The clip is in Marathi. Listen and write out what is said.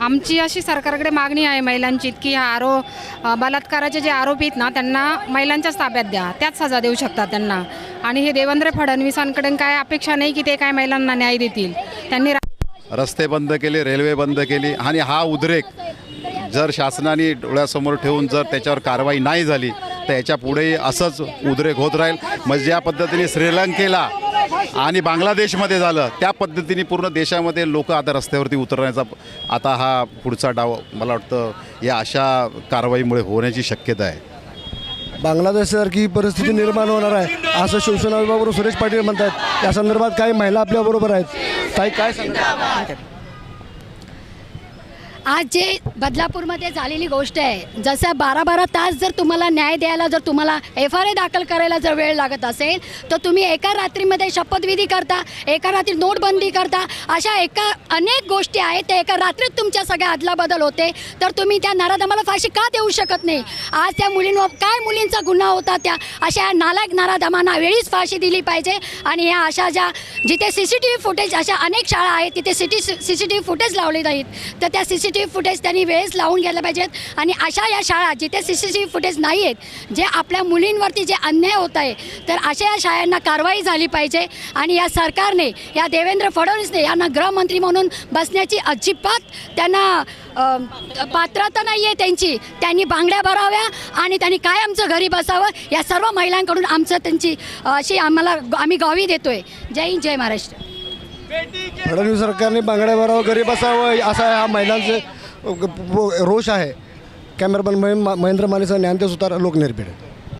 आमची अशी सरकारकडे मागणी आहे महिलांची की हा आरो बलात्काराचे जे आरोपी आहेत ना त्यांना महिलांच्याच ताब्यात द्या. त्याच सजा देऊ शकतात त्यांना. आणि हे देवेंद्र फडणवीसांकडे काय अपेक्षा नाही की ते काय महिलांना न्याय देतील. त्यांनी रस्ते बंद केले रेल्वे बंद केली आणि हा उद्रेक जर शासनाने डोळ्यासमोर ठेवून जर त्याच्यावर कारवाई नाही झाली तर याच्या पुढेही असंच उद्रेक होत राहील. म्हणजे ज्या पद्धतीने श्रीलंकेला आणि बांगलादेशमध्ये झालं त्या पद्धतीने पूर्ण देशामध्ये लोक आता रस्त्यावरती उतरण्याचा आता हा पुढचा डाव मला वाटतं या अशा कारवाईमुळे होण्याची शक्यता आहे. बांगलादेशसारखी परिस्थिती निर्माण होणार आहे असं शिवसेना विभागावरून सुरेश पाटील म्हणतात या संदर्भात काही महिला आपल्याबरोबर आहेत. 在家闲吧 आज जे बदलापूरमध्ये झालेली गोष्ट आहे जसं बारा बारा तास जर तुम्हाला न्याय द्यायला जर तुम्हाला एफ आर ए दाखल करायला जर वेळ लागत असेल तर तुम्ही एका रात्रीमध्ये शपथविधी करता एका रात्री नोटबंदी करता अशा एका अनेक गोष्टी आहेत त्या एका रात्रीत तुमच्या सगळ्या अदलाबदल होते तर तुम्ही त्या नाराधमाला फाशी का देऊ शकत नाही? आज त्या मुलींवर काय मुलींचा गुन्हा होता त्या? अशा नालायक नारादमांना वेळीच फाशी दिली पाहिजे आणि ह्या अशा ज्या जिथे C C T V footage अशा अनेक शाळा आहेत तिथे city C C T V footage लावले नाहीत तर त्या C C T V footage त्यांनी वेळेस लावून घ्यायला पाहिजेत. आणि अशा या शाळा जिथे C C T V footage नाही आहेत जे आपल्या मुलींवरती जे अन्याय होत आहे तर अशा या शाळांना कारवाई झाली पाहिजे. आणि या सरकारने या देवेंद्र फडणवीसने यांना गृहमंत्री म्हणून बसण्याची अजिबात त्यांना पात्रता नाही आहे त्यांची. त्यांनी बांगड्या भराव्या आणि त्यांनी काय आमचं घरी बसावं या सर्व महिलांकडून आमचं त्यांची अशी आम्हाला आम्ही गावी देतोय. जय हिंद जय महाराष्ट्र. फडणवीस सरकारने बांगड्या भरावं गरीब असावं असा हा महिलांचे रोष आहे. कॅमेरामॅन महेंद्र मानेचा ज्ञानदेव सुतार लोकनिर्भीड